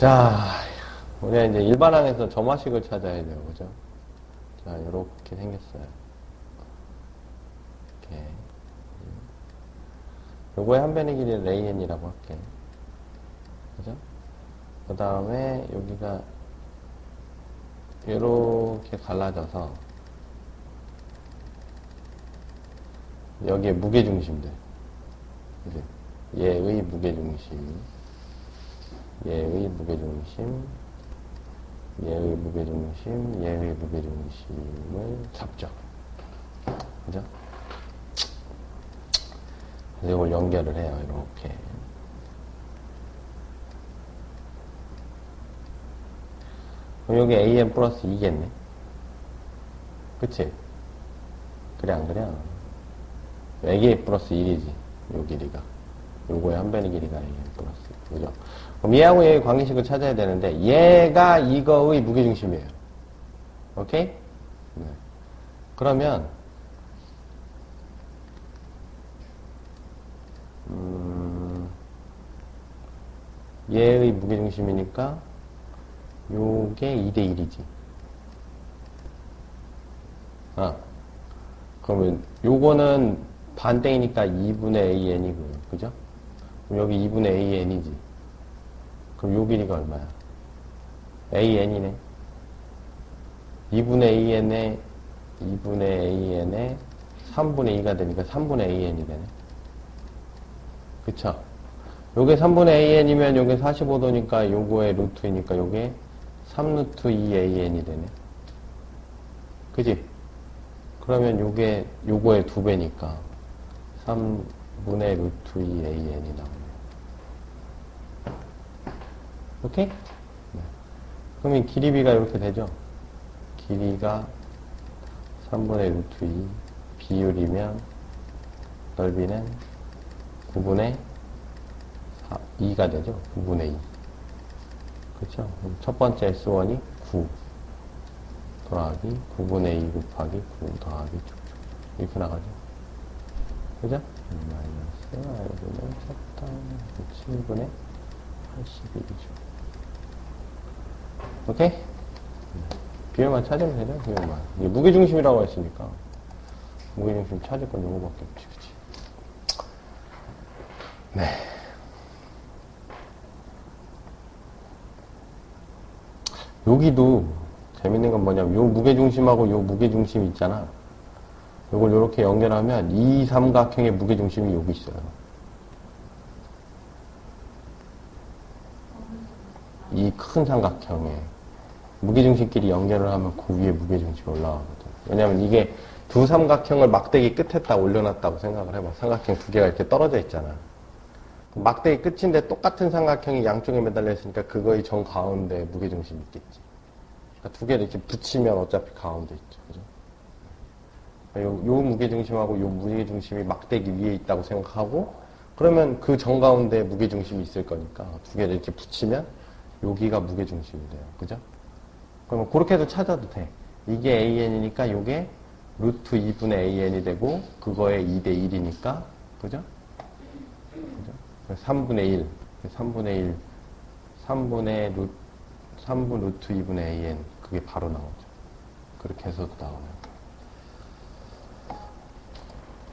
자, 우리가 이제 일반항에서 점화식을 찾아야 돼요. 그죠? 자, 이렇게 생겼어요. 이렇게. 요거의 한 변의 길이를 AN이라고 할게. 그죠? 그 다음에 여기가 이렇게 갈라져서 여기에 무게중심들. 그지? 얘의 무게중심. 얘의 무게중심. 얘의 무게중심. 얘의 무게중심을 잡죠. 그죠? 그래서 이걸 연결을 해요. 이렇게. 그럼 여기 AN 플러스 2겠네. 그치? 그래, 안 그래? AN 플러스 1이지. 요 길이가. 요거의 한 변의 길이가 AN 플러스. 그죠? 그럼 얘하고 얘의 관계식을 찾아야 되는데, 얘가 이거의 무게중심이에요. 오케이? 네. 그러면, 음, 얘의 무게중심이니까, 요게 2대1이지. 아, 그러면 요거는 반대이니까 2분의 AN이고요. 그죠? 그럼 여기 2분의 AN이지. 그럼 요 길이가 얼마야? AN이네. 2분의 AN에 2분의 AN에 3분의 2가 되니까 3분의 AN이 되네. 그쵸? 요게 3분의 AN이면 요게 45도니까 요거의 루트이니까 요게 3루트 2AN이 되네. 그지? 그러면 요게 요거의 두 배니까 3분의 루트 2AN이 나오네. 오케이? 네. 그러면 길이비가 이렇게 되죠? 길이가 3분의 루트 2 비율이면 넓이는 9분의 2가 되죠? 9분의 2. 그렇죠? 첫 번째 S1이 9 더하기 9분의 2 곱하기 9 더하기 쭉쭉 이렇게 나가죠. 그죠? 마이너스 R분의 쳤다 7분의 81이죠. 오케이? 비율만 찾으면 되죠? 비율만. 이게 무게중심이라고 했으니까 무게중심 찾을 건 요거밖에 없지, 그치? 네. 여기도 재밌는 건 뭐냐면 요 무게중심하고 요 무게중심 있잖아. 요걸 이렇게 연결하면 이 삼각형의 무게중심이 여기 있어요. 이 큰 삼각형에 무게중심끼리 연결을 하면 그 위에 무게중심이 올라가거든. 왜냐면 이게 두 삼각형을 막대기 끝에다 올려놨다고 생각을 해봐. 삼각형 두 개가 이렇게 떨어져 있잖아. 막대기 끝인데 똑같은 삼각형이 양쪽에 매달려 있으니까 그거의 정 가운데 무게중심이 있겠지. 그러니까 두 개를 이렇게 붙이면 어차피 가운데 있죠. 그죠? 요, 요 무게중심하고 요 무게중심이 막대기 위에 있다고 생각하고 그러면 그 정 가운데 무게중심이 있을 거니까 두 개를 이렇게 붙이면 여기가 무게중심이 돼요. 그죠? 그러면 그렇게 해도 찾아도 돼. 이게 AN이니까 요게 루트 2분의 AN이 되고 그거의 2대 1이니까 그죠? 그죠? 3분의 1, 3분의 1, 3분의 루, 3분 루트 2분의 AN 그게 바로 나오죠. 그렇게 해서도 나와요.